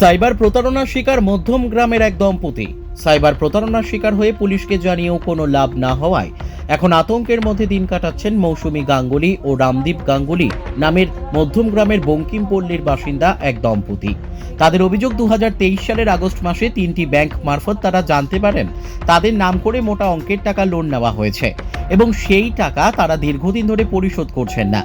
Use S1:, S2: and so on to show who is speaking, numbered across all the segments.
S1: Cyber প্রতারণার শিকার মধ্যম গ্রামের এক দম্পতি। সাইবার প্রতারণার শিকার হয়ে পুলিশকে জানিয়েও কোনো লাভ না হওয়ায় এখন আতঙ্কের মধ্যে দিন কাটাচ্ছেন মৌসুমী গাঙ্গুলি ও রামদীপ গাঙ্গুলি নামের মধ্যম গ্রামের বঙ্কিমপল্লীর বাসিন্দা এক দম্পতি। তাদের অভিযোগ দু হাজার তেইশ সালের আগস্ট মাসে তিনটি ব্যাংক মারফত তারা জানতে পারেন তাদের নাম করে মোটা অঙ্কের টাকা লোন নেওয়া হয়েছে এবং সেই টাকা তারা দীর্ঘদিন ধরে পরিশোধ করছেন না।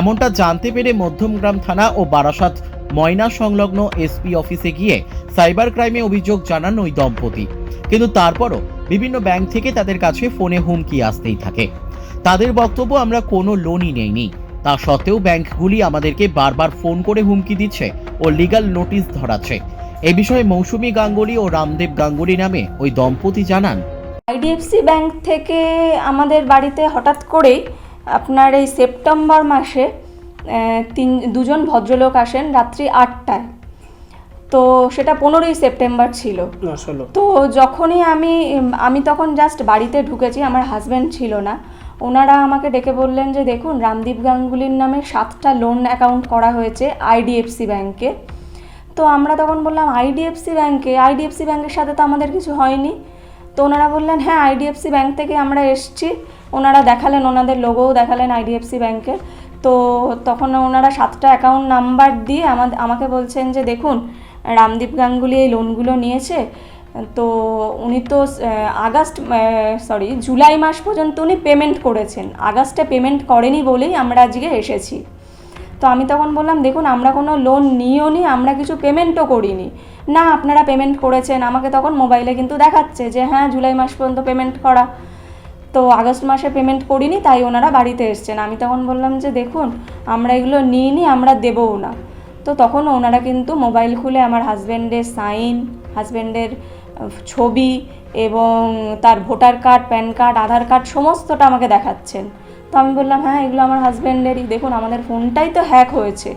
S1: এমনটা জানতে পেরে মধ্যমগ্রাম থানা ও বারাসাত ময়না সংলগ্ন এসপি অফিসে গিয়ে সাইবার ক্রাইমে অভিযোগ জানান ওই দম্পতি। কিন্তু তারপরও বিভিন্ন ব্যাংক থেকে তাদের কাছে ফোনে হুমকি আসতেই থাকে। তাদের বক্তব্য আমরা কোনো লোনই নেইনি। তা সত্ত্বেও ব্যাংকগুলি আমাদেরকে বারবার ফোন করে হুমকি দিচ্ছে ও লিগ্যাল নোটিশ ধরাচ্ছে। এ বিষয়ে মৌসুমী গাঙ্গুলি ও রামদেব গাঙ্গুলি নামে ওই দম্পতি জানান।
S2: আইডিএফসি ব্যাংক থেকে আমাদের বাড়িতে হঠাৎ করেই আপনার এই সেপ্টেম্বর মাসে তিন দুজন ভদ্রলোক আসেন রাত্রি আটটায়। তো সেটা পনেরোই সেপ্টেম্বর ছিল। তো যখনই আমি আমি তখন জাস্ট বাড়িতে ঢুকেছি আমার হাজব্যান্ড ছিল না। ওনারা আমাকে ডেকে বললেন যে দেখুন রামদীপ গাঙ্গুলির নামে সাতটা লোন অ্যাকাউন্ট করা হয়েছে আইডিএফসি ব্যাংকে তো আমরা তখন বললাম আইডিএফসি ব্যাংকে আইডিএফসি ব্যাংকের সাথে তো আমাদের কিছু হয়নি। তো ওনারা বললেন হ্যাঁ আইডিএফসি ব্যাংক থেকে আমরা এসছি। ওনারা দেখালেন ওনাদের লোগোও দেখালেন আইডিএফসি ব্যাংকের তো তখন ওনারা সাতটা অ্যাকাউন্ট নাম্বার দিয়ে আমাদের আমাকে বলছেন যে, দেখুন, রামদীপ গাঙ্গুলি এই লোনগুলো নিয়েছে। তো উনি তো আগস্ট সরি জুলাই মাস পর্যন্ত উনি পেমেন্ট করেছেন। আগস্টে পেমেন্ট করেনি বলেই আমরা আজকে এসেছি। তো আমি তখন বললাম, দেখুন, আমরা কোনো লোন নিও নি, আমরা কিছু পেমেন্টও করিনি। না, আপনারা পেমেন্ট করেছেন। আমাকে তখন মোবাইলে কিন্তু দেখাচ্ছে যে হ্যাঁ জুলাই মাস পর্যন্ত পেমেন্ট করা। তো আগস্ট মাসে পেমেন্ট করিনি, তাই ওনারা বাড়িতে এসছেন। আমি তখন বললাম যে, দেখুন, আমরা এগুলো নিইনি আমরা দেবও না। তো তখন ওনারা কিন্তু মোবাইল খুলে আমার হাজব্যান্ডের সাইন হাজব্যান্ডের ছবি এবং তার voter card PAN card Aadhaar card সমস্তটা আমাকে দেখাচ্ছেন। তো আমি বললাম হ্যাঁ এগুলো আমার হাজব্যান্ডেরই দেখুন, আমাদের ফোনটাই তো হ্যাক হয়েছে।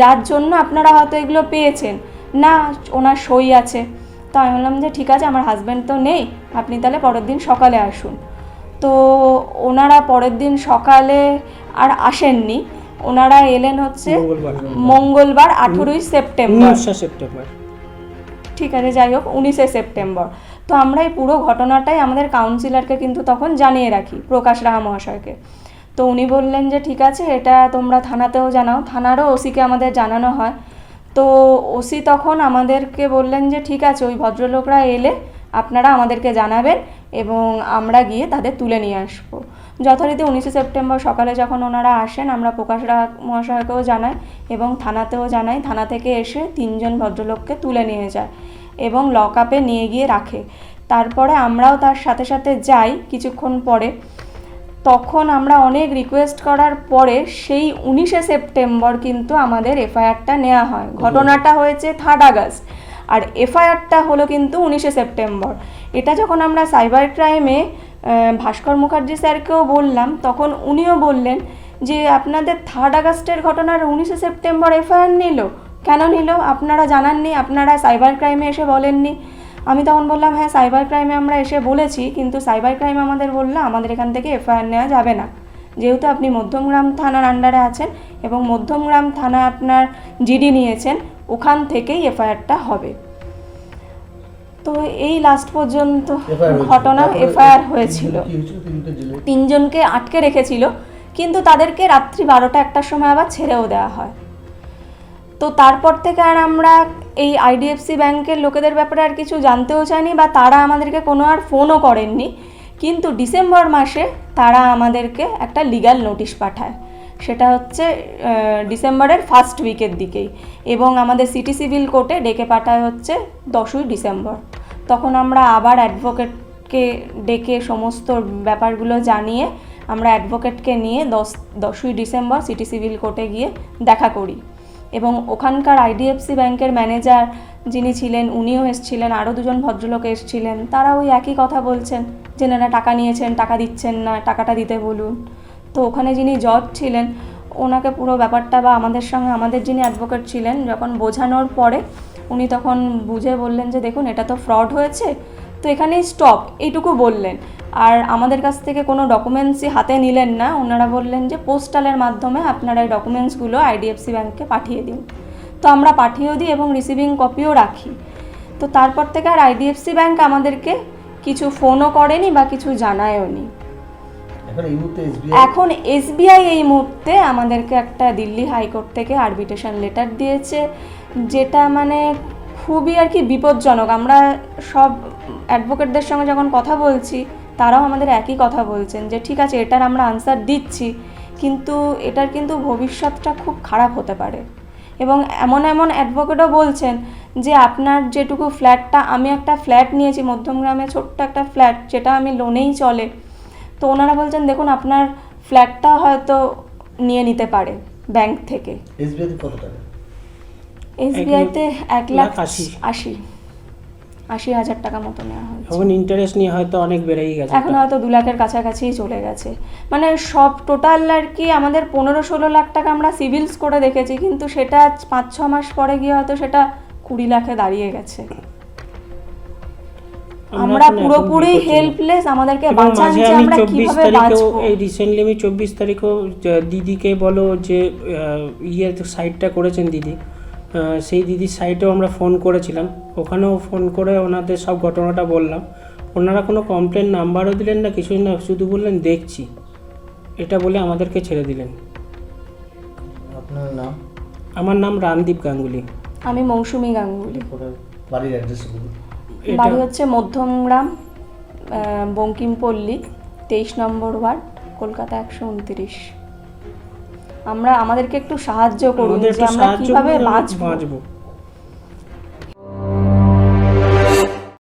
S2: যার জন্য আপনারা হয়তো এগুলো পেয়েছেন। না, ওনার সই আছে। তো আমি বললাম যে, ঠিক আছে, আমার হাজব্যান্ড তো নেই। আপনি তাহলে পরের দিন সকালে আসুন। তো ওনারা পরের দিন সকালে আর আসেননি। ওনারা এলেন হচ্ছে
S3: মঙ্গলবার।
S2: আঠেরোই সেপ্টেম্বর।
S3: সেপ্টেম্বর।
S2: ঠিক আছে যাই হোক উনিশে সেপ্টেম্বর। তো আমরা এই পুরো ঘটনাটাই আমাদের কাউন্সিলরকে কিন্তু তখন জানিয়ে রাখি প্রকাশ রাহা মহাশয়কে। তো উনি বললেন যে ঠিক আছে এটা তোমরা থানাতেও জানাও। থানারও ওসিকে আমাদের জানানো হয়। তো ওসি তখন আমাদেরকে বললেন যে ঠিক আছে ওই ভদ্রলোকরা এলে আপনারা আমাদেরকে জানাবেন। এবং আমরা গিয়ে তাদের তুলে নিয়ে আসব। যথারীতি উনিশে সেপ্টেম্বর সকালে যখন ওনারা আসেন, আমরা প্রকাশ মহাশয়কেও জানাই এবং থানাতেও জানাই। থানা থেকে এসে তিনজন ভদ্রলোককে তুলে নিয়ে যায় এবং লক আপে নিয়ে গিয়ে রাখে। তারপরে আমরাও তার সাথে সাথে যাই কিছুক্ষণ পরে। তখন আমরা অনেক রিকোয়েস্ট করার পরে সেই উনিশে সেপ্টেম্বর কিন্তু আমাদের এফআইআরটা নেওয়া হয়। ঘটনাটা হয়েছে থার্ড আগস্ট আর এফআইআরটা হলো কিন্তু উনিশে সেপ্টেম্বর। এটা যখন আমরা সাইবার ক্রাইমে ভাস্কর মুখার্জি স্যারকেও বললাম, তখন উনিও বললেন যে আপনাদের থার্ড আগস্টের ঘটনার উনিশে সেপ্টেম্বর এফআইআর নিল। কেন নিল? আপনারা জানাননি, আপনারা সাইবার ক্রাইমে এসে বলেননি। আমি তখন বললাম হ্যাঁ সাইবার ক্রাইমে আমরা এসে বলেছি, কিন্তু সাইবার ক্রাইম আমাদের বলল, আমাদের এখান থেকে এফআইআর নেওয়া যাবে না। যেহেতু আপনি মধ্যমগ্রাম থানার আন্ডারে আছেন এবং মধ্যমগ্রাম থানা আপনার জিডি নিয়েছেন ওখান থেকেই এফআইআরটা হবে। তো এই লাস্ট পর্যন্ত ঘটনা এফআইআর হয়েছিল। তিনজনকে আটকে রেখেছিল কিন্তু তাদেরকে রাত্রি বারোটা একটার সময় আবার ছেড়েও দেওয়া হয়। তো তারপর থেকে আর আমরা এই আইডিএফসি ব্যাংকের লোকেদের ব্যাপারে আর কিছু জানতেও চাইনি বা তারা আমাদেরকে কোনো আর ফোনও করেননি। কিন্তু ডিসেম্বর মাসে তারা আমাদেরকে একটা লিগ্যাল নোটিশ পাঠায়। সেটা হচ্ছে ডিসেম্বরের ফার্স্ট উইকের দিকেই। এবং আমাদের সিটি সিভিল কোর্টে ডেকে পাঠায় হচ্ছে দশই ডিসেম্বর। তখন আমরা আবার অ্যাডভোকেটকে ডেকে সমস্ত ব্যাপারগুলো জানিয়ে আমরা অ্যাডভোকেটকে নিয়ে দশ, দশই ডিসেম্বর সিটি সিভিল কোর্টে গিয়ে দেখা করি। এবং ওখানকার আইডিএফসি ব্যাংকের ম্যানেজার যিনি ছিলেন, উনিও এসছিলেন, আরও দুজন ভদ্রলোক এসেছিলেন। তারা ওই একই কথা বলছেন যে না, টাকা নিয়েছেন, টাকা দিচ্ছেন না, টাকাটা দিতে বলুন। তো ওখানে যিনি জজ ছিলেন, ওনাকে পুরো ব্যাপারটা বা আমাদের সঙ্গে, আমাদের যিনি অ্যাডভোকেট ছিলেন, যখন বোঝানোর পরে উনি তখন বুঝে বললেন যে, দেখুন, এটা তো ফ্রড হয়েছে। তো এখানেই স্টপ এইটুকু বললেন। আর আমাদের কাছ থেকে কোনো ডকুমেন্টসই হাতে নিলেন না। ওনারা বললেন যে, পোস্টালের মাধ্যমে আপনারা এই ডকুমেন্টসগুলো আইডিএফসি ব্যাংককে পাঠিয়ে দিন। তো আমরা পাঠিয়েও দিই এবং রিসিভিং কপিও রাখি। তো তারপর থেকে আর আইডিএফসি ব্যাংক আমাদেরকে কিছু ফোনও করেনি বা কিছু জানায়ও নি
S3: এখন এসবিআই
S2: এই মুহূর্তে আমাদেরকে একটা দিল্লি হাইকোর্ট থেকে আরবিটেশন লেটার দিয়েছে, যেটা মানে খুবই আর কি বিপজ্জনক। আমরা সব অ্যাডভোকেটদের সঙ্গে যখন কথা বলছি, তারাও আমাদের একই কথা বলছেন যে, ঠিক আছে, এটার আমরা আনসার দিচ্ছি, কিন্তু এটার কিন্তু ভবিষ্যৎটা খুব খারাপ হতে পারে। এবং এমন এমন অ্যাডভোকেটও বলছেন যে, আপনার যেটুকু ফ্ল্যাটটা আমি একটা ফ্ল্যাট নিয়েছি, মধ্যমগ্রামে ছোট্ট একটা ফ্ল্যাট যেটা আমি লোনেই চলে। তো ওনারা বলছেন দেখুন আপনার ফ্ল্যাটটা হয়তো নিয়ে নিতে পারে ব্যাংক থেকে।
S3: এসবিআই কত টাকা?
S2: এসবিআইতে এক লাখ
S4: আশি।
S2: আশি। আশি হাজার টাকা মতো নেওয়া হয়েছে।
S4: এখন ইন্টারেস্ট নিয়ে হয়তো অনেক বেড়েই গেছে।
S2: এখন হয়তো দু লাখের কাছাকাছিই চলে গেছে। মানে সব টোটাল আর কি আমাদের পনেরো ষোলো লাখ টাকা আমরা সিভিলস করে দেখেছি কিন্তু সেটা পাঁচ ছ মাস পরে গিয়ে হয়তো সেটা কুড়ি লাখে দাঁড়িয়ে গেছে। আমরা পুরোপুরি হেল্পলেস আমাদেরকে বাঁচান
S4: মাঝে
S2: যে আমরা
S4: চব্বিশ
S2: কীভাবে
S4: তারিখেও
S2: বাঁচবো।
S4: এই রিসেন্টলি আমি চব্বিশ তারিখেও দিদিকে বলো যে ইয়ে সাইটটা করেছেন দিদি। সেই দিদির সাইটেও আমরা ফোন করেছিলাম। ওখানেও ফোন করে ওনাদের সব ঘটনাটা বললাম। ওনারা কোনো কমপ্লেন নাম্বারও দিলেন না কিছুই না শুধু বললেন দেখছি। এটা বলে আমাদেরকে ছেড়ে দিলেন।
S3: আপনার নাম?
S4: আমার নাম রামদীপ গাঙ্গুলি।
S2: আমি মৌসুমি গাঙ্গুলি।
S3: বাড়ির অ্যাড্রেস
S2: বাড়ি হচ্ছে মধ্যমগ্রাম আহ, বঙ্কিমপল্লী তেইশ নম্বর ওয়ার্ড কলকাতা একশো উনত্রিশ। আমরা আমাদেরকে একটু সাহায্য করুন যে আমরা কীভাবে
S4: বাঁচবো।